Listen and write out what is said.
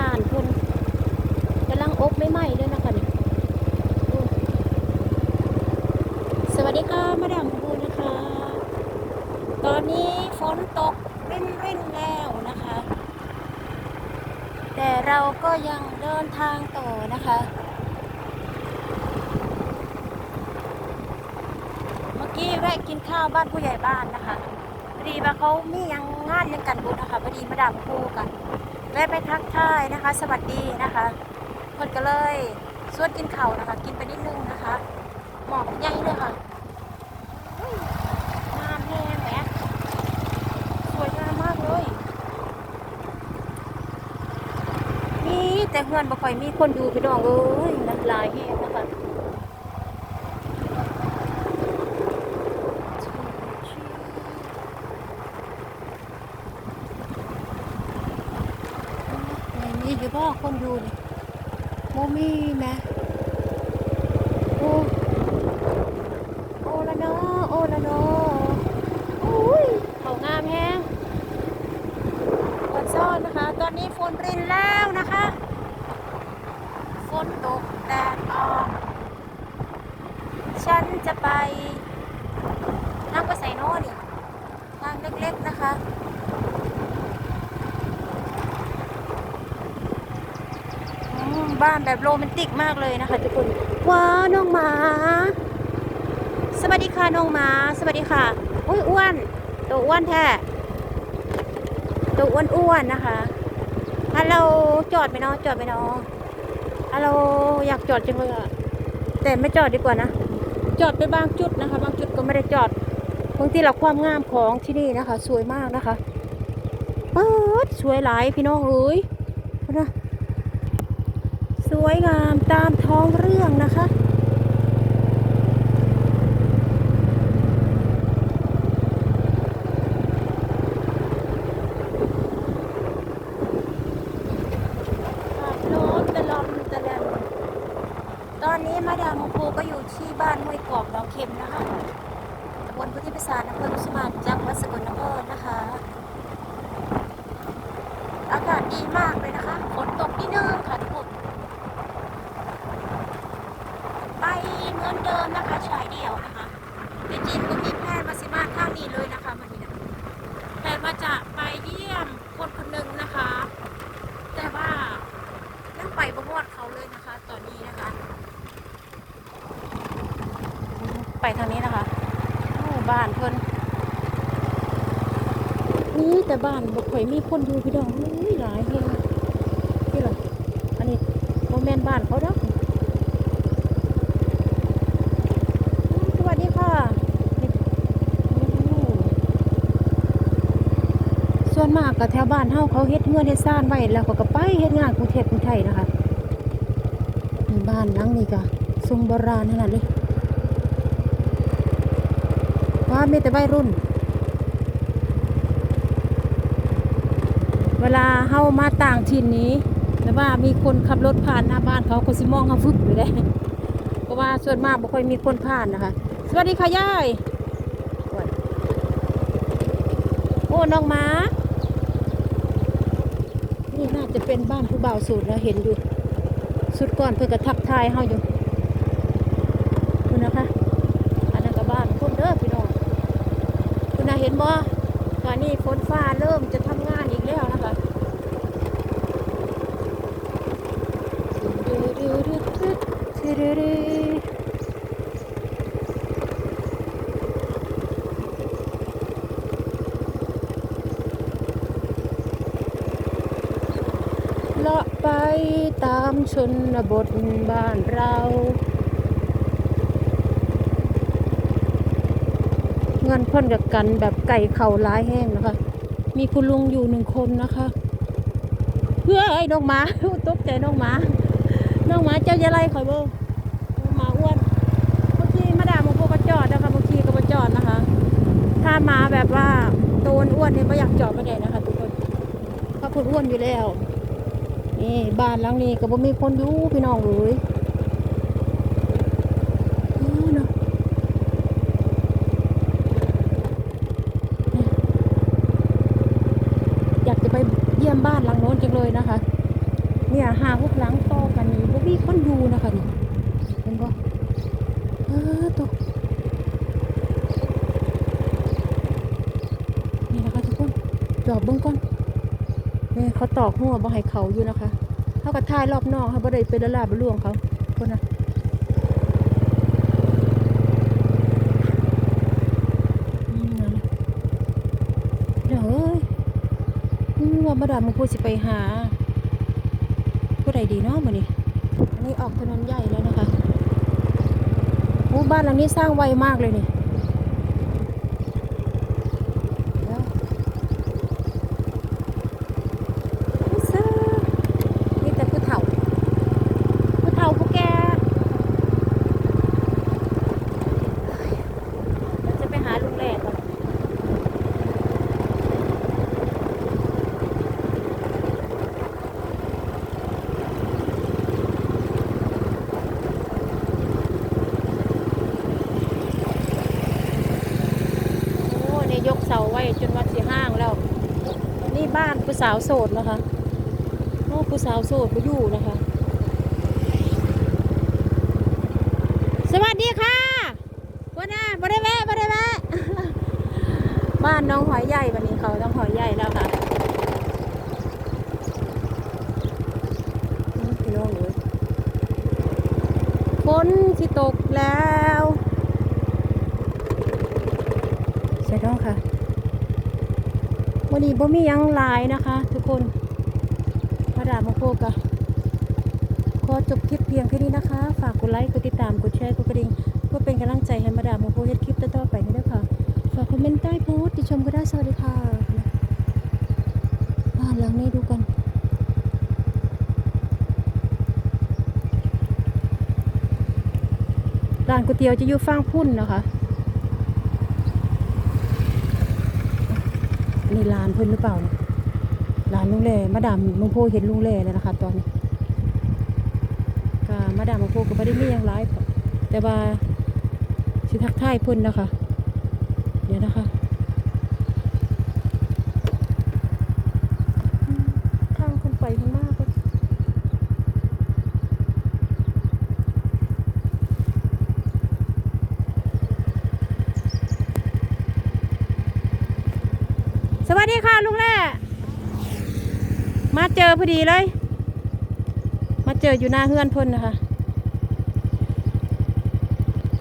ถ่านเพิ่นกำลังอบไม่ไหม้เลยนะคะนี่สวัสดีค่ะมาดามพูนะคะ ตอนนี้ฝนตกรินรินๆแล้วนะคะ แต่เราก็ยังเดินทางต่อนะคะเมื่อกี้แวะกินข้าวบ้านผู้ใหญ่บ้านนะคะพอดีว่าเขามียังงานยังกันบุญนะคะพอดีมาดามครูกัน แวะไปทักทายนะคะ สวัสดีนะคะคนก็เลยสวดกินเข้านะคะ กินไปนิดนึงนะคะหมอกใหญ่เลยค่ะเฮ้ยงามแห้งแหมสวยงามมากเลยนี่แต่เฮือนบ่ค่อยมีคนดูพี่น้องเอ้ยน้ำลายแห้งนะคะ ไม่มีอยู่บ่คนอยู่นี่โมมีแม่โอ้โอ้ละเนาะโอ้ละเนาะอุ้ยเขางามแฮงวันซ่อนนะคะ ตอนนี้ฝนรินแล้วนะคะฝนตกแดดออกฉันจะไปนั่งไปใส่โน่นนี่ทางเล็กๆนะคะ อืม บ้านแบบโรแมนติกมากเลยนะคะทุกคนว้าน้องหมา สวัสดีค่ะน้องหมา สวัสดีค่ะอุ้ยอ้วนตัวอ้วนแท้ตัวอ้วนอ้วนนะคะฮัลโหลจอดไหมเนาะจอดไหมเนาะฮัลโหลอยากจอดจังเลยอะแต่ไม่จอดดีกว่านะ จอดไปบางจุดนะคะ บางจุดก็ไม่ได้จอดบางทีเราความงามของที่นี่นะคะ สวยมากนะคะเปิดสวยหลายพี่น้องเอ้ยนะ สวยงามตามท้องเรื่องนะคะขับรถตะลอมตะแลมตอนนี้มาดามโพก็อยู่ที่บ้านห้วยกอกหนองเข็มนะคะตำบลพุทธิพิสารอำเภอนุสมานจังหวัดสกลนครนะคะ อากาศดีมากเลยนะคะ ฝนตกนิดนึงค่ะทุกคน ไปเหมือนเดิมนะคะชายเดียวนะคะแต่จริงก็มีแพทย์มาสิมาข้างนี้เลยนะคะมันนี้นะแพทย์มาจะไปเยี่ยมคนคนหนึ่งนะคะ แต่ว่ายังไป บ่ฮอดเขาเลยนะคะ ตอนนี้นะคะ ไปทางนี้นะคะโอ้บ้านเพิ่นนี่แต่บ้านบ่ค่อยมีคนอยู่พี่น้องเฮ้ยหลายเฮงนี่ล่ะอันนี้โมแมนบ้านเขาเด้อสวัสดีค่ะ ส่วนมากกับแถวบ้านเฮาเขาเฮ็ดเงื่อนเฮ็ดซ่านไว้แล้วเขาก็ไปเฮ็ดงานกรุงเทพกรุงไทยนะคะานหลังนี้ก็ทรงโบราณขนาดเลยว่ามีแต่วัยรุ่น เวลาเฮามาต่างถิ่นนี้แล้วว่ามีคนขับรถผ่านหน้าบ้านเขาก็สิมองเฮาฟึบอยู่เลยเพราะว่าส่วนมากบ่ค่อยมีคนผ่านนะคะ สวัสดีค่ะยายโอ้น้องหมา นี่น่าจะเป็นบ้านผู้บ่าวสูตรแล้วเห็นอยู่ สุดก่อนเพื่อกระทักทายเฮาอยู่คุณนะคะอันนั้นก็บ้านคนเด้อพี่น้องคุณน่าเห็นบ่ตอนนี้ฝนฟ้าเริ่มจะทำงานอีกแล้วนะคะเลาะไป ตามชนบทบ้านเราเงินพ่นกับกันแบบไก่เข่าร้ายแห้งนะคะ มีคุณลุงอยู่หนึ่งคนนะคะ เพื่อไอ้น้องหมาตกใจน้องหมา น้องหมาเจ้าจะไล่ข่อยเบ่หมาอ้วนบางทีมาด่ามาพวกก็จอดนะคะบางทีก็มาจอดนะคะ ถ้าหมาแบบว่าโตนอ้วนเนี่ยไม่อยากจอดไม่ได้นะคะทุกคนเพราะคนอ้วนอยู่แล้ว นี่บ้านหลังนี้ก็บ่มีคนอยู่พี่น้องเลยเออเนาะอยากจะไปเยี่ยมบ้านหลังโน้นจังเลยนะคะ เนี่ยหาพวกหลังต่อกันนี่บ่มีคนอยู่นะคะนี่เห็นบ่เออตกนี่นะคะทุกคนจอบเบิ่งก่อน นี่เขาตอกหัวบ่ให้เขาอยู่นะคะเขาก็ถ่ายรอบนอกเขาบ่ได้เป็นละลาบล่วงเขาคนน่ะเดี๋ยวเฮ้ยว่ามาดามมันพูดสิไปหาผู้ใดดีเนาะมื้อนี้อันนี้ออกถนนใหญ่แล้วนะคะโอ้บ้านหลังนี้สร้างไวมากเลยนี่เดี๋ยวไม่ซื้อนี่แต่ผู้เฒ่า ผู้เฒ่าผู้แก่เราจะไปหาลุงแหล่ก่อนโอ้เนี่ยยกเสาไว้จนวัดสีห้างแล้ว นี่ บ้านผู้สาวโสดนะคะโอ้ผู้สาวโสดมาอยู่นะคะ สวัสดีค่ะวันน่ะบ่ได้แวะบ่ได้แวะบ้านน้องหอยใหญ่วันนี้เขาต้องหอยใหญ่แล้วค่ะนี่พี่น้องเลยฝนที่ตกแล้วใช่ต้องค่ะ วันนี้บ่มียังลายนะคะ ทุกคนมาดามมโคกะขอจบคลิปเพียงแค่นี้นะคะ ฝากกดไลค์กดติดตามกดแชร์กดกระดิ่งเพื่อเป็นกำลังใจให้มาดามโมโพเฮ็ดคลิปต่อๆไปนี่ด้วยค่ะฝากคอมเมนต์ใต้โพสต์ติชมก็ได้สวัสดีค่ะบ้านหลังนี้ดูกันร้านก๋วยเตี๋ยวจะอยู่ฝั่งพุ่นนะคะ นี่ลานเพิ่นหรือเปล่าเนี่ยลานลุงแหล่มาดามโมโพเห็นลุงแหล่แล้วนะคะ ตอนนี้ก็มาดามมงโพก็ไม่ได้มีอย่างไรแต่ว่าชิทักทายเพิ่นนะคะ เดี๋ยวนะคะอืมทางคนไปข้างหน้าก็ส วัสดีค่ะลุงแร่มาเจอพอดีเลย มาเจออยู่หน้าเฮือนพ่นนะคะ